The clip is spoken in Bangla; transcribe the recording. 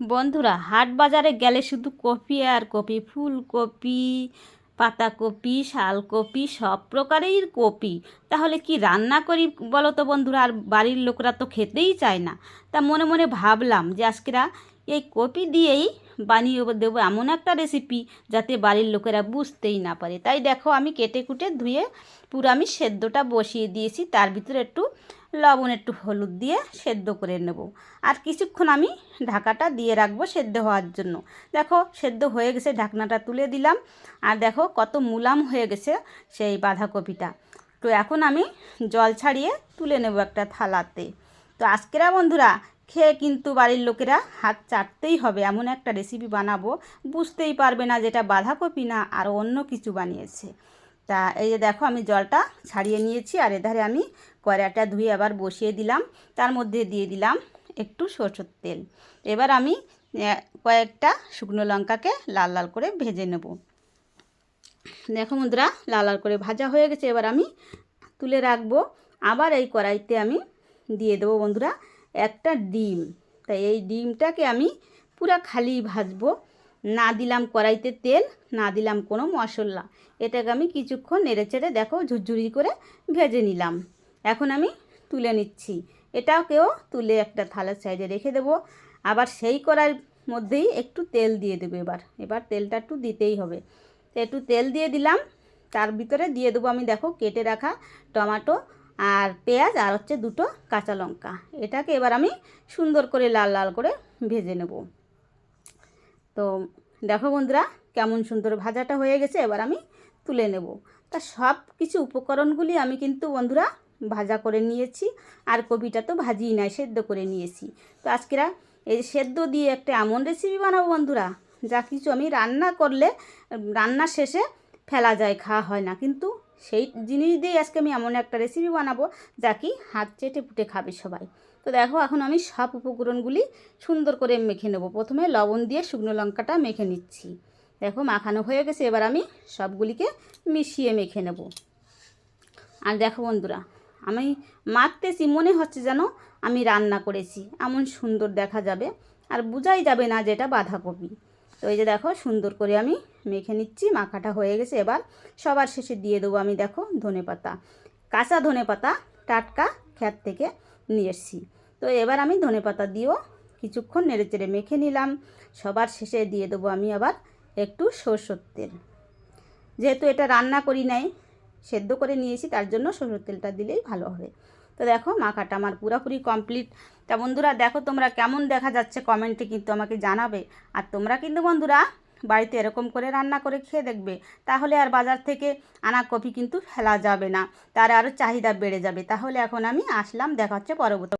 বন্ধুরা, হাট বাজারে গেলে শুধু কপি আর কপি, ফুলকপি, পাতাকপি, শালকপি, সব প্রকারের কপি। তাহলে কি রান্না করি বলো তো বন্ধুরা? আর বাড়ির লোকরা তো খেতেই চায় না। তা মনে মনে ভাবলাম যে আজকেরা এই কপি দিয়েই বানিয়ে দেবো এমন একটা রেসিপি যাতে বাড়ির লোকেরা বুঝতেই না পারে। তাই দেখো, আমি কেটে কুটে ধুয়ে পুরো আমি সেদ্ধটা বসিয়ে দিয়েছি। তার ভিতরে একটু লবণ একটু হলুদ দিয়ে সেদ্ধ করে নেব। আর কিছুক্ষণ আমি ঢাকাটা দিয়ে রাখব সেদ্ধ হওয়ার জন্য। দেখো, সেদ্ধ হয়ে গেছে, ঢাকনাটা তুলে দিলাম। আর দেখো, কত মুলাম হয়ে গেছে সেই বাঁধাকপিটা। তো এখন আমি জল ছাড়িয়ে তুলে নেব একটা থালাতে। তো আজকেরা বন্ধুরা, খেয়ে কিন্তু বাড়ির লোকেরা হাত চাটতেই হবে। এমন একটা রেসিপি বানাবো, বুঝতেই পারবে না যেটা বাঁধাকপি না আর অন্য কিছু বানিয়েছে। তা এই যে দেখো আমি জলটা ছাড়িয়ে নিয়েছি, আর এধারে আমি কড়াটা ধুয়ে আবার বসিয়ে দিলাম। তার মধ্যে দিয়ে দিলাম একটু সরষের তেল। এবার আমি কয়েকটা শুকনো লঙ্কাকে লাল লাল করে ভেজে নেব। দেখো মুদ্রা লাল লাল করে ভাজা হয়ে গেছে। এবার আমি তুলে রাখব। আবার এই কড়াইতে আমি দিয়ে দেবো বন্ধুরা একটা ডিম। তাই এই ডিমটাকে আমি পুরা খালি ভাজবো। না দিলাম কড়াইতে তেল, না দিলাম কোনো মশলা। এটাকে আমি কিছুক্ষণ নেড়ে চেড়ে দেখো ঝুরঝুরি করে ভেজে নিলাম। এখন আমি তুলে নিচ্ছি। এটাকেও তুলে একটা থালার সাইডে রেখে দেবো। আবার সেই কড়াইয়ের মধ্যেই একটু তেল দিয়ে দেবো এবার। এবার তেলটা একটু দিতেই হবে। তো একটু তেল দিয়ে দিলাম। তার ভিতরে দিয়ে দেবো আমি দেখো কেটে রাখা টমাটো আর পেঁয়াজ আর হচ্ছে দুটো কাঁচা লঙ্কা। এটাকে এবার আমি সুন্দর করে লাল লাল করে ভেজে নেব। তো দেখো বন্ধুরা, কেমন সুন্দর ভাজাটা হয়ে গেছে, এবার আমি তুলে নেব। তা সব কিছু উপকরণগুলি আমি কিন্তু বন্ধুরা ভাজা করে নিয়েছি, আর কপিটা তো ভাজিই নাই সেদ্ধ করে নিয়েছি। তো আজকেরা এই সেদ্ধ দিয়ে একটা এমন রেসিপি বানাবো বন্ধুরা, যা কিছু আমি রান্না করলে, রান্না শেষে ফেলা যায়, খাওয়া হয় না। কিন্তু সেই জিনিস দিয়েই আজকে আমি এমন একটা রেসিপি বানাবো, যা কি হাত চেটে পুটে খাবে সবাই। তো দেখো এখন আমি সব উপকরণগুলি সুন্দর করে মেখে নেব। প্রথমে লবণ দিয়ে শুকনো লঙ্কাটা মেখে নিচ্ছি। দেখো মাখানো হয়ে গেছে, এবার আমি সবগুলিকে মিশিয়ে মেখে নেব। আর দেখো বন্ধুরা, আমি মাখতেছি মনে হচ্ছে যেন আমি রান্না করেছি। এমন সুন্দর দেখা যাবে, আর বোঝাই যাবে না যেটা বাঁধাকপি। তো এই যে দেখো, সুন্দর করে আমি মেখে নিচ্ছি, মাখাটা হয়ে গেছে। এবার সবার শেষে দিয়ে দেবো আমি, দেখো ধনে পাতা কাঁচা ধনে পাতা টাটকা খ্যাত থেকে নিয়ে এসছি। তো এবার আমি ধনে পাতা দিয়েও কিছুক্ষণ নেড়ে চেড়ে মেখে নিলাম। সবার শেষে দিয়ে দেবো আমি আবার একটু সরষের তেল। যেহেতু এটা রান্না করি নাই, সেদ্ধ করে নিয়েছি, তার জন্য সরষের তেলটা দিলেই ভালো হবে। তো দেখো, মাখাটা আমার পুরোপুরি কমপ্লিট তা বন্ধুরা, দেখো তোমরা কেমন দেখা যাচ্ছে কমেন্টে কিন্তু আমাকে জানাবে। আর তোমরা কিন্তু বন্ধুরা বাড়িতে এরকম করে রান্না করে খেয়ে দেখবে, তাহলে আর বাজার থেকে আনা কপি কিন্তু ফেলা যাবে না। তার আরও চাহিদা বেড়ে যাবে। তাহলে এখন আমি আসলাম, দেখা হচ্ছে পরবর্তী